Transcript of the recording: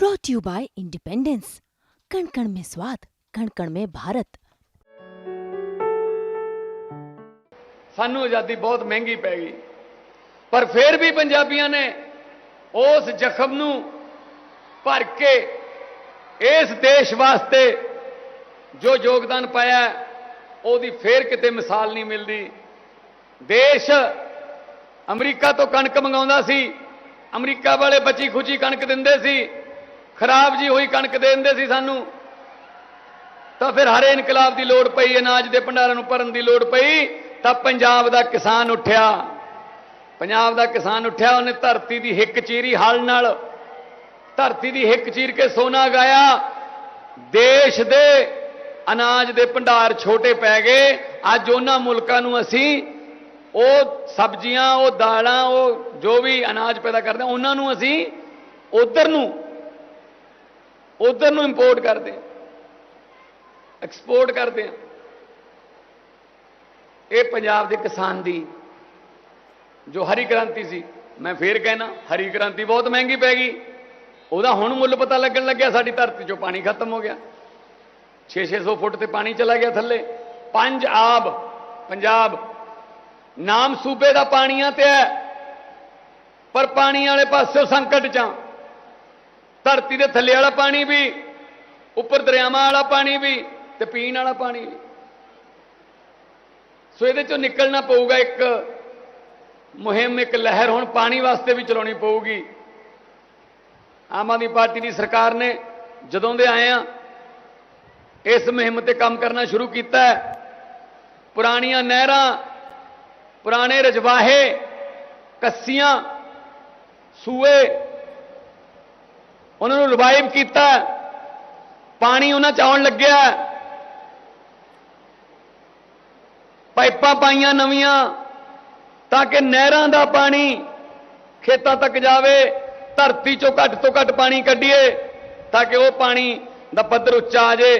brought to you by Independence. कण कण में स्वाद कण कण में भारत ਸਾਨੂੰ ਆਜ਼ਾਦੀ ਬਹੁਤ ਮਹਿੰਗੀ ਪੈ ਗਈ ਪਰ ਫਿਰ ਵੀ ਪੰਜਾਬੀਆਂ ਨੇ ਉਸ ਜ਼ਖਮ ਨੂੰ ਭਰ ਕੇ ਇਸ ਦੇਸ਼ ਵਾਸਤੇ ਜੋ ਯੋਗਦਾਨ ਪਾਇਆ ਹੈ, ਉਹਦੀ ਫੇਰ ਕਿਤੇ ਮਿਸਾਲ ਨਹੀਂ ਮਿਲਦੀ ਦੇਸ਼ ਅਮਰੀਕਾ ਤੋਂ ਕਣਕ ਮੰਗਾਉਂਦਾ ਸੀ ਅਮਰੀਕਾ ਵਾਲੇ ਬਚੀ ਖੁਚੀ ਕਣਕ ਦਿੰਦੇ ਸੀ ਖਰਾਬ ਜੀ ਹੋਈ ਕਣਕ ਦੇ ਦਿੰਦੇ ਸੀ ਸਾਨੂੰ, ਤਾਂ ਫਿਰ ਹਰੇ ਇਨਕਲਾਬ ਦੀ ਲੋੜ ਪਈ, ਅਨਾਜ ਦੇ ਭੰਡਾਰਾਂ ਨੂੰ ਭਰਨ ਦੀ ਲੋੜ ਪਈ, ਤਾਂ ਪੰਜਾਬ ਦਾ ਕਿਸਾਨ ਉੱਠਿਆ। ਪੰਜਾਬ ਦਾ ਕਿਸਾਨ ਉੱਠਿਆ, ਉਹਨੇ ਧਰਤੀ ਦੀ ਹਿੱਕ ਚੀਰੀ ਹਲ ਨਾਲ। ਧਰਤੀ ਦੀ ਹਿੱਕ ਚੀਰ ਕੇ ਸੋਨਾ ਗਾਇਆ। ਦੇਸ਼ ਦੇ ਅਨਾਜ ਦੇ ਭੰਡਾਰ ਛੋਟੇ ਪੈ ਗਏ। ਅੱਜ ਉਹਨਾਂ ਮੁਲਕਾਂ ਨੂੰ ਅਸੀਂ ਉਹ ਸਬਜ਼ੀਆਂ, ਉਹ ਦਾਲਾਂ, ਉਹ ਜੋ ਵੀ ਅਨਾਜ ਪੈਦਾ ਕਰਦੇ, ਉਹਨਾਂ ਨੂੰ ਅਸੀਂ ਉਧਰ ਨੂੰ ਉਧਰ ਨੂੰ ਇੰਪੋਰਟ ਕਰਦੇ ਐਕਸਪੋਰਟ ਕਰਦੇ ਹਾਂ ਇਹ ਪੰਜਾਬ ਦੇ ਕਿਸਾਨ ਦੀ ਜੋ ਹਰੀ ਕ੍ਰਾਂਤੀ ਸੀ, ਮੈਂ ਫੇਰ ਕਹਿਣਾ, ਹਰੀ ਕ੍ਰਾਂਤੀ ਬਹੁਤ ਮਹਿੰਗੀ ਪੈ ਗਈ। ਉਹਦਾ ਹੁਣ ਮੁੱਲ ਪਤਾ ਲੱਗਣ ਲੱਗਿਆ, ਸਾਡੀ ਧਰਤੀ 'ਚੋਂ ਪਾਣੀ ਖਤਮ ਹੋ ਗਿਆ। 6-600 ਫੁੱਟ ਤੇ ਪਾਣੀ ਚਲਾ ਗਿਆ ਥੱਲੇ। ਪੰਜ ਆਬ, ਪੰਜਾਬ, ਨਾਮ ਸੂਬੇ ਦਾ ਪਾਣੀਆਂ ਤੇ ਹੈ। ਪਰ ਪਾਣੀ ਵਾਲੇ ਪਾਸਿਓਂ ਸੰਕਟ 'ਚ ਆ। ਧਰਤੀ ਦੇ ਥੱਲੇ ਵਾਲਾ ਪਾਣੀ ਵੀ, ਉੱਪਰ ਦਰਿਆਵਾਂ ਵਾਲਾ ਪਾਣੀ ਵੀ ਤੇ ਪੀਣ ਵਾਲਾ ਪਾਣੀ ਵੀ। ਸੋ ਇਹਦੇ ਚੋਂ ਨਿਕਲਣਾ ਪਊਗਾ ਇੱਕ ਮੁਹਿੰਮ, ਇੱਕ ਲਹਿਰ। ਹੁਣ ਪਾਣੀ ਵਾਸਤੇ ਵੀ ਚਲਾਉਣੀ ਪਊਗੀ। ਆਮ ਆਦਮੀ ਪਾਰਟੀ ਦੀ ਸਰਕਾਰ ਨੇ ਜਦੋਂ ਦੇ ਆਏ ਆ, ਇਸ ਮੁਹਿੰਮ ਤੇ ਕੰਮ ਕਰਨਾ ਸ਼ੁਰੂ ਕੀਤਾ ਹੈ। ਪੁਰਾਣੀਆਂ ਨਹਿਰਾਂ, ਪੁਰਾਣੇ ਰਜਵਾਹੇ, ਕੱਸੀਆਂ, ਸੂਏ ਉਹਨਾਂ ਨੂੰ ਰਿਵਾਈਵ ਕੀਤਾ। ਪਾਣੀ ਉਹਨਾਂ ਚ ਆਉਣ ਲੱਗਿਆ। ਪਾਈਪਾਂ ਪਾਈਆਂ ਨਵੀਆਂ ਤਾਂ ਕਿ ਨਹਿਰਾਂ ਦਾ ਪਾਣੀ ਖੇਤਾਂ ਤੱਕ ਜਾਵੇ, ਧਰਤੀ ਚੋਂ ਘੱਟ ਤੋਂ ਘੱਟ ਪਾਣੀ ਕੱਢੀਏ ਤਾਂ ਕਿ ਉਹ ਪਾਣੀ ਦਾ ਪੱਧਰ ਉੱਚਾ ਆ ਜਾਏ।